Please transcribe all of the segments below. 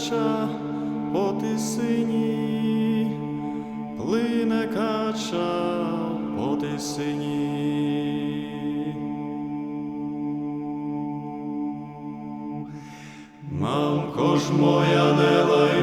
кача по тисині, плине кача по тисині. Мамко ж моя не лай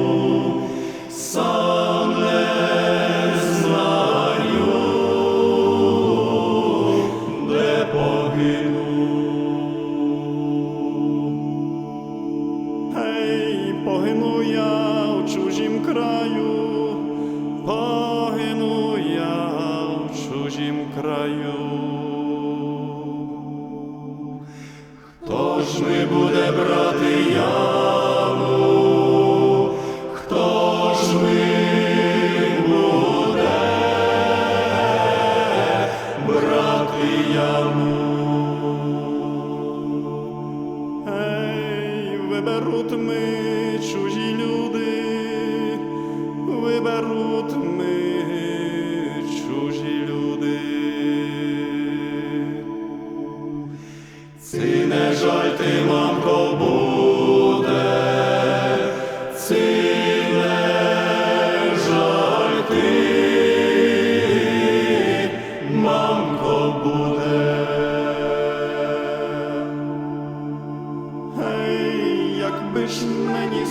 погину я в чужім краю, погину я в чужім краю.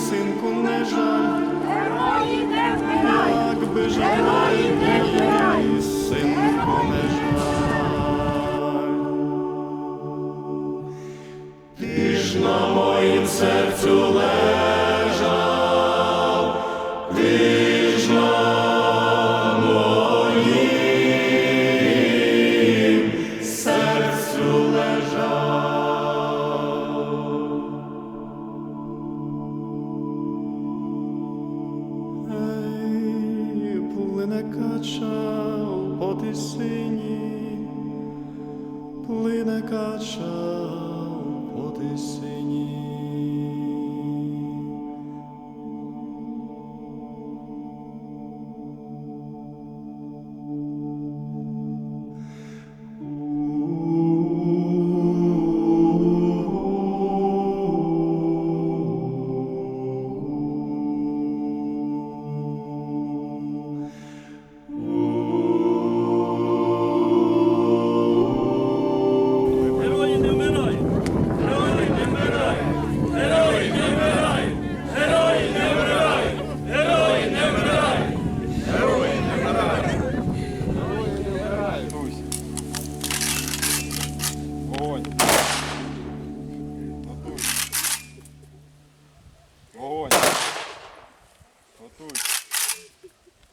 Синку, не жаль, Герої не вмирають! якби ж Герої не вмирай, синку, не жаль. Ти ж на моїм серцю лежав, кача по тисині, плине кача по тисині. Герої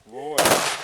Boy.